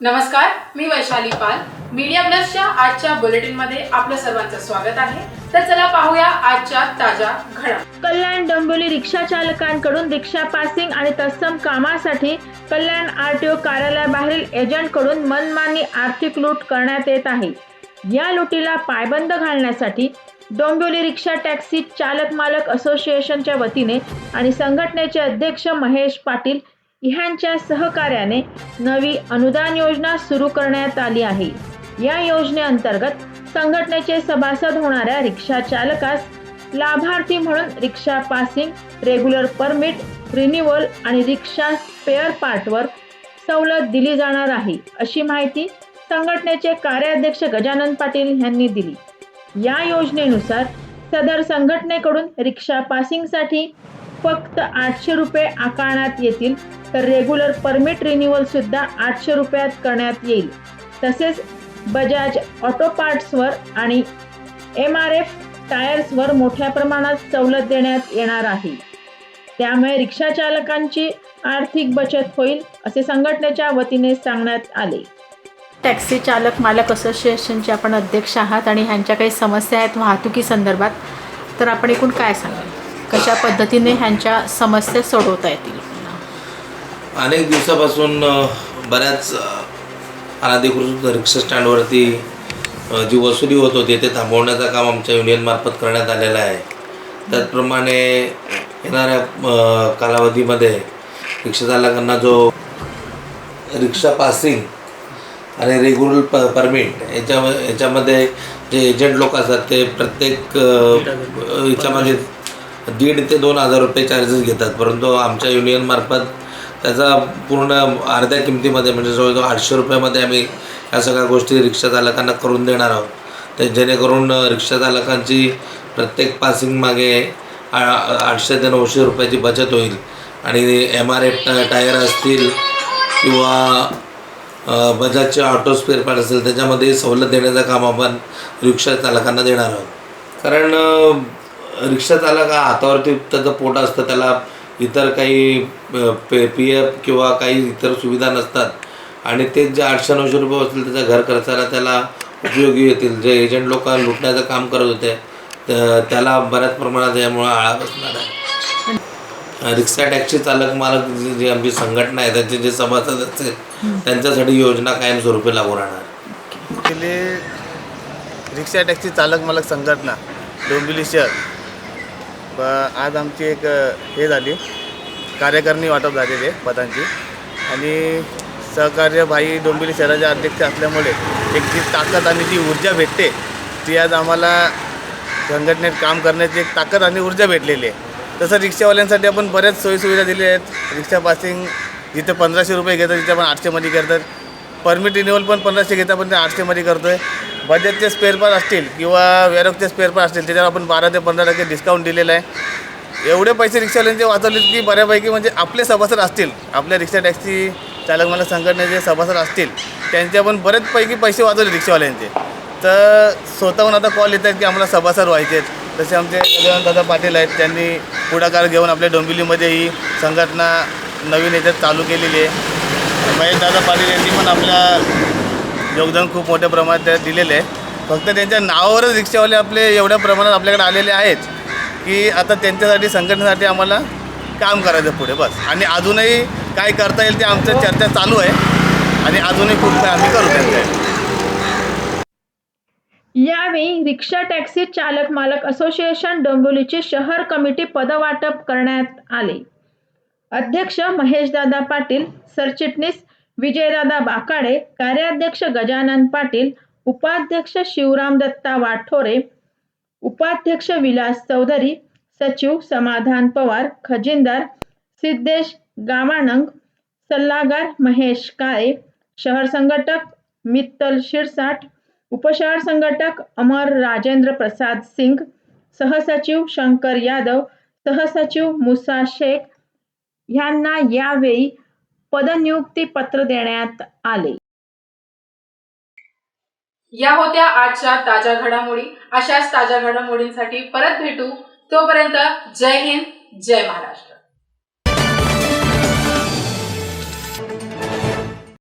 नमस्कार मी वैशाली पाल. मीडिया प्लसच्या आजच्या बुलेटिनमध्ये आपलं सर्वांचं स्वागत आहे. तर चला पाहूया आजच्या ताज्या घडा कल्याण डोंबिवली रिक्षा चालकांकडून रिक्षा पासिंग आणि तत्सम कामासाठी कल्याण आरटीओ टी ओ कार्यालयाबाहेरील एजंटकडून मनमानी आर्थिक लूट करण्यात येत आहे. या लुटीला पायबंद घालण्यासाठी डोंबिवली रिक्षा टॅक्सी चालक मालक असोसिएशनच्या वतीने आणि संघटनेचे अध्यक्ष महेश पाटील ह्यांच्या सहकार्याने नवी अनुदान योजना सुरू करण्यात आली आहे. या योजनेअंतर्गत संघटनेचे सभासद होणाऱ्या रिक्षा चालकास लाभार्थी म्हणून रिक्षा पासिंग रेग्युलर परमिट रिन्युअल आणि रिक्षा स्पेअर पार्टवर सवलत दिली जाणार आहे अशी माहिती संघटनेचे कार्याध्यक्ष गजानन पाटील यांनी दिली. या योजनेनुसार सदर संघटनेकडून रिक्षा पासिंगसाठी फक्त आठशे रुपये आकारण्यात येतील तर रेग्युलर परमिट रिन्युअल सुद्धा आठशे रुपयात करण्यात येईल. तसेच बजाज ऑटो पार्ट्सवर आणि एम आर एफ टायर्सवर मोठ्या प्रमाणात सवलत देण्यात येणार आहे. त्यामुळे रिक्षा चालकांची आर्थिक बचत होईल असे संघटनेच्या वतीने सांगण्यात आले. टॅक्सी चालक मालक असोसिएशनचे आपण अध्यक्ष आहात आणि ह्यांच्या काही समस्या आहेत वाहतुकी संदर्भात तर आपण एकूण काय सांगाल? कशा पद्धतीने ह्यांच्या समस्या सोडवता येतील? अनेक दिवसापासून बऱ्याच अनधिकृत रिक्षा स्टँडवरती जी वसुली होत होती ते थांबवण्याचं काम आमच्या युनियनमार्फत करण्यात आलेलं आहे. त्याचप्रमाणे येणाऱ्या कालावधीमध्ये रिक्षा चालकांना जो रिक्षा पासिंग आणि रेग्युलर प परमिट याच्या याच्यामध्ये जे एजंट लोक असतात ते प्रत्येक याच्यामध्ये दीड ते दोन हजार रुपये चार्जेस घेतात. परंतु आमच्या युनियनमार्फत त्याचा पूर्ण अर्ध्या किमतीमध्ये म्हणजे जवळजवळ आठशे रुपयामध्ये आम्ही ह्या सगळ्या गोष्टी रिक्षा चालकांना करून देणार आहोत. ते जेणेकरून रिक्षा चालकांची प्रत्येक पासिंग मागे आ- आठशे ते नऊशे रुपयाची बचत होईल. आणि एम आर एफ टायर असतील किंवा बजाजचे ऑटो स्पेअर पार्ट असेल त्याच्यामध्ये सवलत देण्याचं काम आपण रिक्षा चालकांना देणार आहोत. कारण रिक्षा चालका हातावरती त्याचं पोट असतं त्याला इतर काही पे पी एफ किंवा काही इतर सुविधा नसतात. आणि ते जे आठशे नऊशे रुपये असतील त्याचा घर खर्चाला त्याला उपयोगी येतील. जे एजंट लोक लुटण्याचं काम करत होते तर त्याला बऱ्याच प्रमाणात यामुळे आळा बसणार आहे. रिक्षा टॅक्सी चालक मालक जी आमची संघटना आहे त्यांचे जे सभासद असतील त्यांच्यासाठी योजना कायमस्वरूपी लागू राहणार केले रिक्षा टॅक्सी चालक मालक संघटना डोंबिवली शहर आज आमची एक हे झाली. कार्यकारिणी वाटप झालेली आहे पदांची. आणि सहकार्य भाई डोंबिवली शहराचे अध्यक्ष असल्यामुळे एक जी ताकद आणि जी ऊर्जा भेटते ती आज आम्हाला संघटनेत काम करण्याची एक ताकद आणि ऊर्जा भेटलेली आहे. तसं रिक्षावाल्यांसाठी आपण बऱ्याच सोयीसुविधा दिल्या आहेत. रिक्षा पासिंग जिथे पंधराशे रुपये घेतात तिथे आपण आठशेमध्ये करतात. परमिट रिन्युअल पण पंधराशे घेतात पण ते आठशेमध्ये करतो आहे बजाजचे स्पेअर पार्ट असतील किंवा वेरॉकचे स्पेअर पार्ट असतील त्याच्यावर आपण बारा ते पंधरा टक्के डिस्काउंट दिलेलं आहे. एवढे पैसे रिक्षावाल्यांचे वाचवले की बऱ्यापैकी म्हणजे आपले सभासद असतील आपल्या रिक्षा टॅक्सी चालक मला संघटनेचे सभासद असतील त्यांचे आपण बरेचपैकी पैसे वाचवले रिक्षावाल्यांचे तर स्वतःहून आता कॉल येत आहेत की आम्हाला सभासद व्हायचे आहेत. तसे आमचे दादा पाटील आहेत त्यांनी पुढाकार घेऊन आपल्या डोंबिवलीमध्ये ही संघटना नवीन याच्यात चालू केलेली आहे. महेश दादा पाटील यांनी पण आपल्या योगदान खूप मोठ्या प्रमाणात दिलेले आहे. फक्त त्यांच्या नावावरच रिक्षावाले आपले एवढ्या प्रमाणात आपल्याकडे आलेले आहेत की आता त्यांच्यासाठी संघटनेसाठी आम्हाला काम करायचं पुढे बस. आणि अजूनही काय करता येईल ते आमचं चर्चा चालू आहे. आणि अजूनही खूप काय आम्ही करू त्यांच्या यावेळी रिक्षा टॅक्सी चालक मालक असोसिएशन डोंबिवलीचे शहर कमिटी पदवाटप करण्यात आले. अध्यक्ष महेशदादा पाटील सरचिटणीस विजयदादा बाकाडे कार्याध्यक्ष गजानन पाटील उपाध्यक्ष शिवराम दत्ता वाठोरे उपाध्यक्ष विलास चौधरी सचिव समाधान पवार खजिनदार सिद्धेश गावाणंग सल्लागार महेश काळे शहर संघटक मित्तल शिरसाट उपशहर संघटक अमर राजेंद्र प्रसाद सिंग सहसचिव शंकर यादव सहसचिव मुसा शेख. यांना यावेळी पदनियुक्ती पत्र देण्यात आले. या होत्या आजच्या ताज्या घडामोडी. अशाच ताज्या घडामोडींसाठी परत भेटू. तोपर्यंत जय हिंद जय महाराष्ट्र.